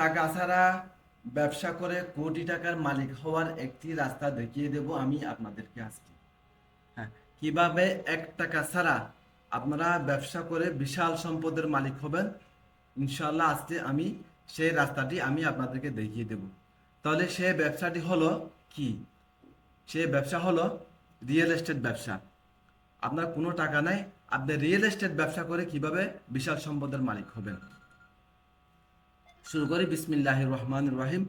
টাকা ছাড়া ব্যবসা করে কোটি টাকার মালিক হওয়ার একটি রাস্তা দেখিয়ে দেব আমি আপনাদেরকে আজকে। হ্যাঁ কীভাবে এক টাকা ছাড়া আপনারা ব্যবসা করে বিশাল সম্পদের মালিক হবেন ইনশাল্লাহ আজকে আমি সেই রাস্তাটি আমি আপনাদেরকে দেখিয়ে দেব। তাহলে সে ব্যবসাটি হলো কি? সে ব্যবসা হলো রিয়েল এস্টেট ব্যবসা। আপনার কোনো টাকা নাই, আপনি রিয়েল এস্টেট ব্যবসা করে কীভাবে বিশাল সম্পদের মালিক হবেন? শুরু করি। বিসমিল্লাহ রহমান রহিম।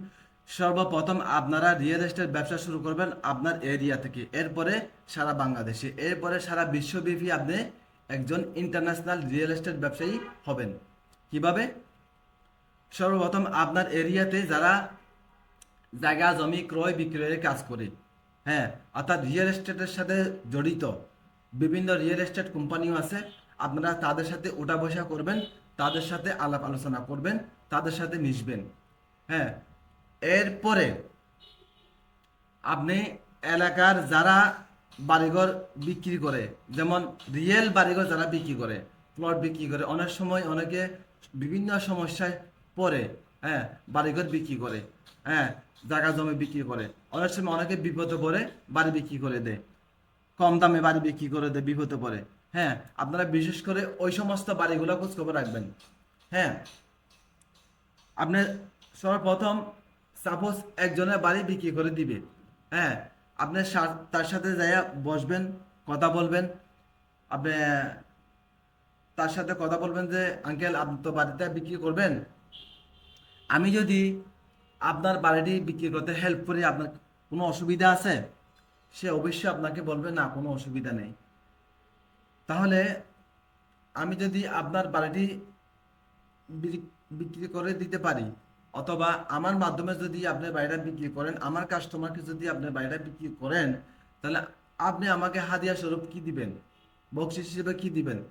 সর্বপ্রথম আপনারা রিয়েল এস্টেট ব্যবসা শুরু করবেন আপনার এরিয়া থেকে। এরপরে সারা বাংলাদেশে। এরপরে সারা বিশ্বব্যাপী আপনি একজন ইন্টারন্যাশনাল রিয়েল এস্টেট ব্যবসায়ী হবেন। কীভাবে? সর্বপ্রথম আপনার এরিয়াতে যারা জায়গা, জমি ক্রয় বিক্রয়ের কাজ করে হ্যাঁ অর্থাৎ রিয়েল এস্টেটের সাথে জড়িত বিভিন্ন রিয়েল এস্টেট কোম্পানিও আছে। আপনারা তাদের সাথে ওঠা বসা করবেন, তাদের সাথে আলাপ আলোচনা করবেন তাদের সাথে মিশবেন। হ্যাঁ এরপরে আপনি এলাকার যারা বাড়িঘর বিক্রি করে, যেমন রিয়েল বাড়িঘর যারা বিক্রি করে, প্লট বিক্রি করে, অনেক সময় অনেকে বিভিন্ন সমস্যায় পড়ে হ্যাঁ বাড়িঘর বিক্রি করে হ্যাঁ জায়গা জমি বিক্রি করে। অনেক সময় অনেকে বিপদে পড়ে, বাড়ি বিক্রি করে দেয়। কম দামে বাড়ি বিক্রি করে দেয়, বিপদে পড়ে। হ্যাঁ আপনারা বিশেষ করে ওই সমস্ত বাড়িগুলো খোঁজ খবর রাখবেন। হ্যাঁ আপনি সর্বপ্রথম সাপোজ একজনের বাড়ি বিক্রি করে দিবে হ্যাঁ? আপনি তার সাথে যাইয়া বসবেন, কথা বলবেন। আপনি, তার সাথে কথা বলবেন যে, আঙ্কেল, আপনি তো বাড়িতে বিক্রি করবেন। আমি যদি আপনার বাড়িটি বিক্রি করতে হেল্প করি, আপনার কোনো অসুবিধা আছে? সে অবশ্যই আপনাকে বলবে, না, কোনো অসুবিধা নেই। তাহলে আমি যদি আপনার বাড়িটি বিক্রি- করে দিতে পারি। অথবা আমার মাধ্যমে যদি আপনি বাড়িটা বিক্রি করেন, আমার কাস্টমারকে যদি আপনি বাড়িটা বিক্রি করেন, তাহলে আপনি আমাকে হাদিয়া স্বরূপ কি দিবেন? বকশিস হিসেবে কি দিবেন?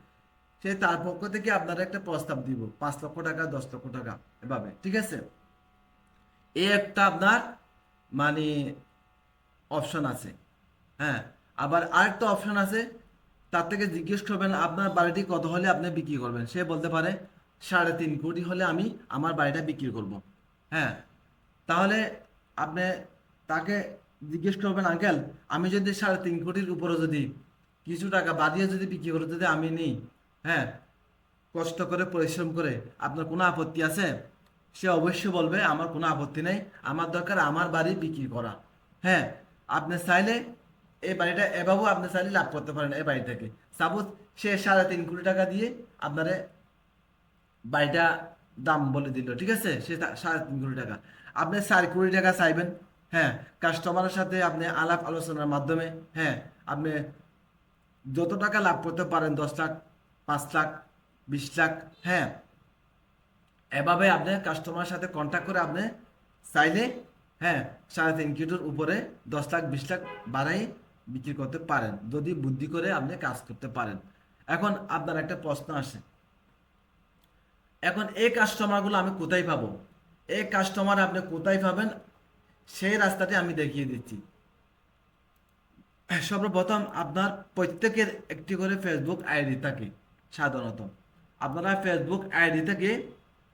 সে তার পক্ষ থেকে আপনারা একটা প্রস্তাব দিব, পাঁচ লক্ষ টাকা, দশ লক্ষ টাকা, এভাবে, ঠিক আছে? এ একটা আপনার মানে অপশন আছে হ্যাঁ? আবার আরেকটা অপশন আছে, তার থেকে জিজ্ঞেস করবেন, আপনার বাড়িটি কত হলে আপনি বিক্রি করবেন? সে বলতে পারে সাড়ে তিন কোটি হলে আমি আমার বাড়িটা বিক্রি করব। হ্যাঁ তাহলে আপনি তাকে জিজ্ঞেস করবেন, আঙ্কেল, আমি যদি সাড়ে তিন কোটির উপরে যদি কিছু টাকা বাদিয়ে যদি বিক্রি করে যদি আমি নিই হ্যাঁ কষ্ট করে, পরিশ্রম করে আপনার কোনো আপত্তি আছে? সে অবশ্যই বলবে, আমার কোনো আপত্তি নেই, আমার দরকার আমার বাড়ি বিক্রি করা। হ্যাঁ আপনি চাইলে এই বাড়িটা এভাবেও আপনি চাইলে লাভ করতে পারেন এই বাড়ি থেকে। সাপোজ সে সাড়ে তিন কোটি টাকা দিয়ে আপনারে বাড়িটা দাম বলে দিল, ঠিক আছে? সে সাড়ে তিন কোটি টাকা। আপনি চার কোটি টাকা চাইবেন হ্যাঁ? কাস্টমারের সাথে আপনি আলাপ আলোচনার মাধ্যমে হ্যাঁ? আপনি যত টাকা লাভ করতে পারেন, দশ লাখ, পাঁচ লাখ, বিশ লাখ হ্যাঁ? এভাবে আপনি কাস্টমারের সাথে কন্ট্যাক্ট করে আপনি চাইলে হ্যাঁ? সাড়ে তিন কিলোর উপরে দশ লাখ, বিশ লাখ বাড়াই বিক্রি করতে পারেন, যদি বুদ্ধি করে আপনি কাজ করতে পারেন। এখন আপনার একটা প্রশ্ন আসে। এখন এই কাস্টমারগুলো আমি কোথায় পাবো? এই কাস্টমার আপনি কোথায় পাবেন? সেই রাস্তাটি আমি দেখিয়ে দিচ্ছি। সর্বপ্রথম আপনার প্রত্যেকের একটি করে ফেসবুক আইডি থাকে, সাধারণত। আপনারা ফেসবুক আইডি থেকে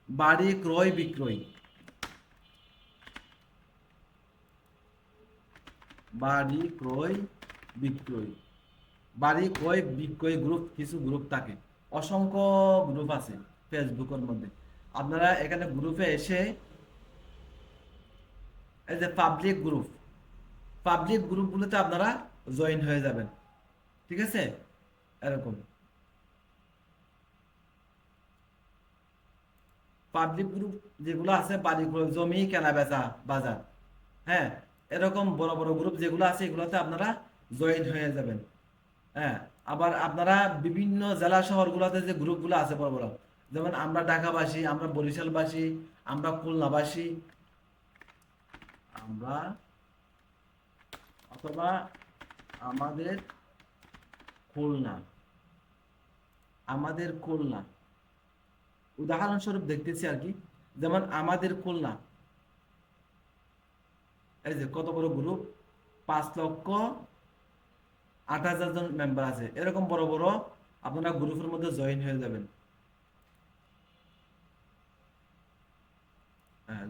বাড়ি ক্রয়, বিক্রয়। বাড়ি ক্রয়, বিক্রয়। বাড়ি ক্রয়, বিক্রয় গ্রুপ কিছু গ্রুপ থাকে। অসংখ্য গ্রুপ আছে। ফেসবুকের মধ্যে। আপনারা এখানে গ্রুপে এসে এই যে পাবলিক গ্রুপ পাবলিক গ্রুপগুলোতে আপনারা জয়েন হয়ে যাবেন। ঠিক আছে? এরকম। পাবলিক গ্রুপ যেগুলো আছে বাড়ি গ্রুপ জমি কেনা বেচা বাজার হ্যাঁ? এরকম বড় বড় গ্রুপ যেগুলো আছে, এগুলোতে আপনারা জয়েন হয়ে যাবেন। হ্যাঁ? আবার আপনারা বিভিন্ন জেলা শহরগুলোতে যে গ্রুপগুলো আছে, বড় বড় যেমন আমরা ঢাকাবাসী, আমরা বরিশালবাসী, আমরা খুলনাবাসী, আমরা অথবা আমাদের খুলনা আমাদের খুলনা। উদাহরণস্বরূপ দেখতেছি আর কি, যেমন আমাদের খুলনা। এই যে কত বড় গ্রুপ পাঁচ লক্ষ আট হাজার জন মেম্বার আছে। এরকম বড় বড় আপনারা গ্রুপের মধ্যে জয়েন হয়ে যাবেন।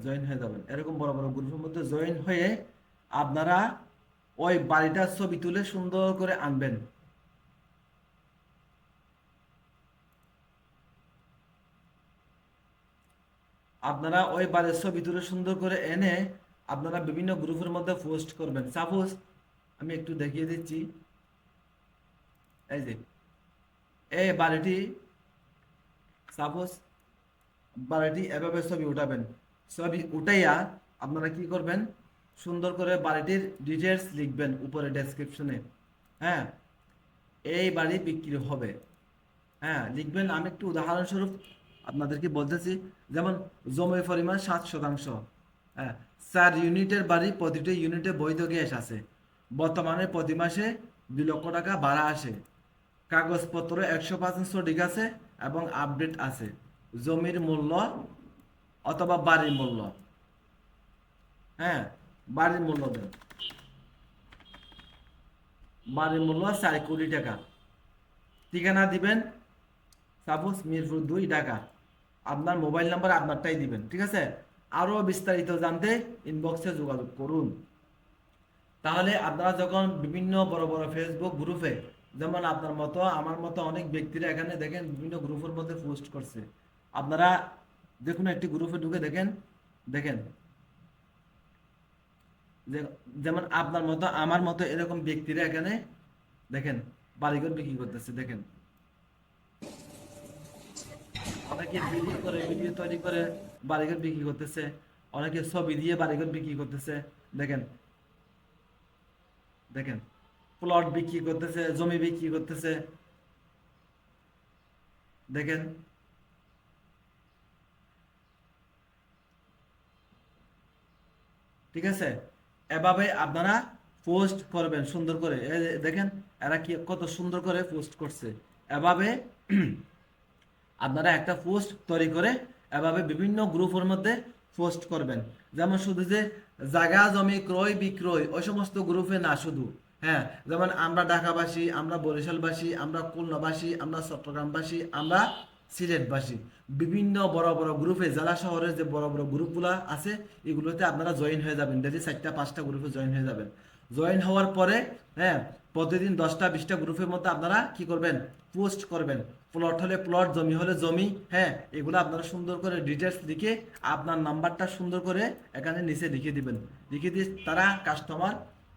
জয়েন হয়ে যাবেন। এরকম বড় বড় গ্রুপের মধ্যে জয়েন হয়ে আপনারা ওই বাড়িটার ছবি তুলে সুন্দর করে আনবেন। আপনারা ওই বাড়ির ছবি তুলে সুন্দর করে এনে আপনারা বিভিন্ন গ্রুপের মধ্যে পোস্ট করবেন। সাপোজ আমি একটু দেখিয়ে দিচ্ছি। এই যে, এই বাড়িটি, সাপোজ বাড়িটি এভাবে ছবি উঠাবেন। ছবি উঠাইয়া আপনারা কি করবেন? সুন্দর করে বাড়িটির ডিটেলস লিখবেন উপরে ডেসক্রিপশনে হ্যাঁ? এই বাড়ি বিক্রি হবে। হ্যাঁ? লিখবেন, আমি একটু উদাহরণস্বরূপ আপনাদেরকে বলতেছি, যেমন জমির পরিমাণ সাত শতাংশ। হ্যাঁ? চার ইউনিটের বাড়ি, প্রতিটি ইউনিটে বৈধ গ্যাস আছে। বর্তমানে প্রতি মাসে দুই লক্ষ টাকা ভাড়া আসে। কাগজপত্র একশো পার্সেন্ট সঠিক আছে এবং আপডেট আছে। জমির মূল্য অথবা বাড়ির মূল্য। হ্যাঁ বাড়ির মূল্য দেন। বাড়ির মূল্য চার কোটি টাকা। ঠিকানা দিবেন সাপোজ মিরপুর দুই, ঢাকা। আপনার মোবাইল নাম্বার আপনারটাই দিবেন, ঠিক আছে? আরও বিস্তারিত জানতে ইনবক্সে যোগাযোগ করুন। তাহলে আপনারা যখন বিভিন্ন বড় বড় ফেসবুক গ্রুপে যেমন আপনার মতো, আমার মতো অনেক ব্যক্তিরা এখানে দেখেন বিভিন্ন গ্রুপের মধ্যে পোস্ট করছে। আপনারা দেখুন একটি গ্রুপে ঢুকে দেখেন দেখেন। যেমন আপনার মতো, আমার মতো এরকম ব্যক্তিরা এখানে, দেখেন বাড়িঘর বিক্রি করতেছে, দেখেন। অনেকে করে ভিডিও তৈরি করে বাড়িঘর বিক্রি করতেছে, অনেকে ছবি দিয়ে বাড়িঘর বিক্রি করতেছে, দেখেন। দেখেন প্লট বিক্রি করতেছে, জমি বিক্রি করতেছে, দেখেন। ঠিক আছে? এভাবে আপনারা পোস্ট করবেন সুন্দর করে। দেখেন, এরা কি কত সুন্দর করে পোস্ট করছে। এভাবে আপনারা একটা পোস্ট তৈরি করে এভাবে বিভিন্ন গ্রুপের মধ্যে পোস্ট করবেন। যেমন শুধু যে জায়গা, জমি, ক্রয়, বিক্রয়, ওই সমস্ত গ্রুপে না, শুধু। হ্যাঁ যেমন আমরা ঢাকাবাসী, আমরা বরিশালবাসী, আমরা খুলনাবাসী, আমরা চট্টগ্রামবাসী, আমরা সিলেটবাসী বিভিন্ন বড় বড় গ্রুপে জেলা শহরের যে বড় বড় গ্রুপগুলো আছে, এগুলোতে আপনারা জয়েন হয়ে যাবেন। ডেলি চারটা, পাঁচটা গ্রুপে জয়েন হয়ে যাবেন। জয়েন হওয়ার পরে হ্যাঁ প্রতিদিন দশটা, বিশটা গ্রুপের মধ্যে আপনারা কি করবেন? পোস্ট করবেন। প্লট হলে প্লট জমি হলে জমি হ্যাঁ এগুলো আপনারা সুন্দর করে ডিটেলস লিখে আপনার নাম্বারটা সুন্দর করে এখানে নিচে লিখে দিবেন। লিখে দিয়ে তারা কাস্টমার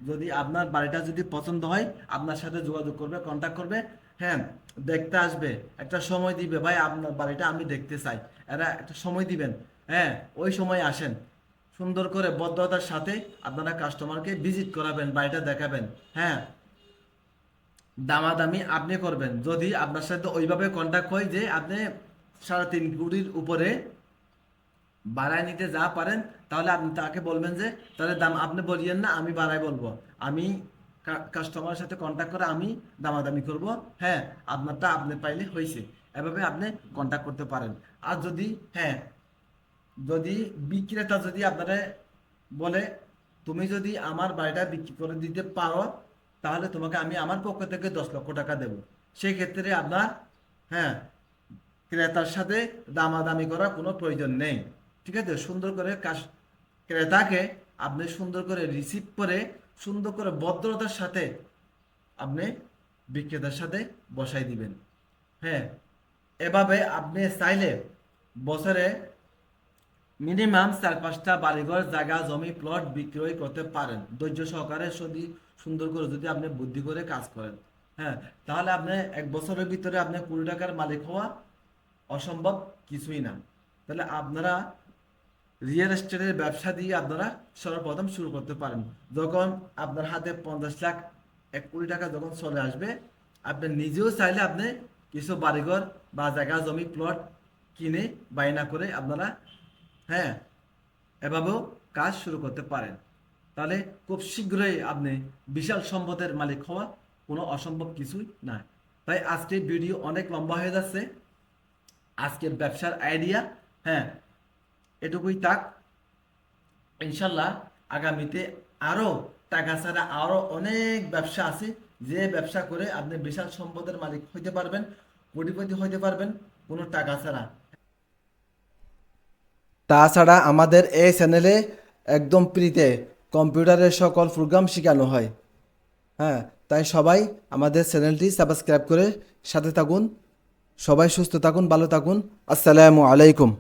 যদি আপনার বাড়িটা যদি পছন্দ হয়, আপনার সাথে যোগাযোগ করবে কন্ট্যাক্ট করবে হ্যাঁ দেখতে আসবে। একটা সময় দিবে। ভাই, আপনার বাড়িটা আমি দেখতে চাই। এরা একটা সময় দিবেন। হ্যাঁ ওই সময় আসেন। সুন্দর করে বদ্ধতার সাথে আপনারা কাস্টমারকে ভিজিট করাবেন, বাড়িটা দেখাবেন। হ্যাঁ দামাদামি আপনি করবেন। যদি আপনার সাথে ওইভাবে কন্ট্যাক্ট হয় যে আপনি সাড়ে তিন কোটির উপরে বাড়ায় নিতে যা পারেন, তাহলে আপনি তাকে বলবেন যে, তাহলে দাম আপনি বলিয়েন না, আমি বাড়াই বলব। আমি কাস্টমারের সাথে কন্ট্যাক্ট করে আমি দামাদামি করব। হ্যাঁ আপনারটা আপনি পাইলে হয়েছে এভাবে আপনি কন্ট্যাক্ট করতে পারেন। আর যদি হ্যাঁ যদি বিক্রেতা যদি আপনারা বলে, তুমি যদি আমার বাড়িটা বিক্রি করে দিতে পারো, তাহলে তোমাকে আমি আমার পক্ষ থেকে দশ লক্ষ টাকা দেব। সেই ক্ষেত্রে আপনার হ্যাঁ ক্রেতার সাথে দামাদামি করার কোনো প্রয়োজন নেই। ঠিক আছে? সুন্দর করে ক্রেতাকে আপনি সুন্দর করে রিসিভ করে সুন্দর করে ভদ্রতার সাথে আপনি বিক্রেতার সাথে বসাই দিবেন। হ্যাঁ এভাবে আপনি চাইলে বছরে মিনিমাম চার পাঁচটা বাড়িঘর, জায়গা, জমি প্লট বিক্রয় করতে পারেন। ধৈর্য সহকারে যদি সুন্দর করে যদি আপনি বুদ্ধি করে কাজ করেন। হ্যাঁ তাহলে আপনি এক বছরের ভিতরে আপনি কুড়ি টাকার মালিক হওয়া অসম্ভব কিছুই না। তাহলে আপনারা রিয়েল এস্টেটের ব্যবসা দিয়ে আপনারা সর্বপ্রথম শুরু করতে পারেন। যখন আপনার হাতে পঞ্চাশ লাখ, এক কোটি টাকা যখন চলে আসবে, আপনি নিজেও চাইলে আপনি কিছু বাড়িঘর বা জায়গা, জমি প্লট কিনে, বায়না করে আপনারা হ্যাঁ এভাবেও কাজ শুরু করতে পারেন। তাহলে খুব শীঘ্রই আপনি বিশাল সম্পদের মালিক হওয়া কোনো অসম্ভব কিছুই না। তাই আজকের ভিডিও অনেক লম্বা হয়ে যাচ্ছে। আজকের ব্যবসার আইডিয়া হ্যাঁ এটুকুই থাক। ইনশাল্লাহ আগামীতে আরও টাকা ছাড়া আরও অনেক ব্যবসা আছে। যে ব্যবসা করে আপনি বিশাল সম্পদের মালিক হইতে পারবেন, কোটিপতি হইতে পারবেন, কোনো টাকা ছাড়া। তাছাড়া আমাদের এই চ্যানেলে একদম ফ্রিতে কম্পিউটারের সকল প্রোগ্রাম শেখানো হয়। হ্যাঁ তাই সবাই আমাদের চ্যানেলটি সাবস্ক্রাইব করে সাথে থাকুন। সবাই সুস্থ থাকুন, ভালো থাকুন। আসসালামু আলাইকুম।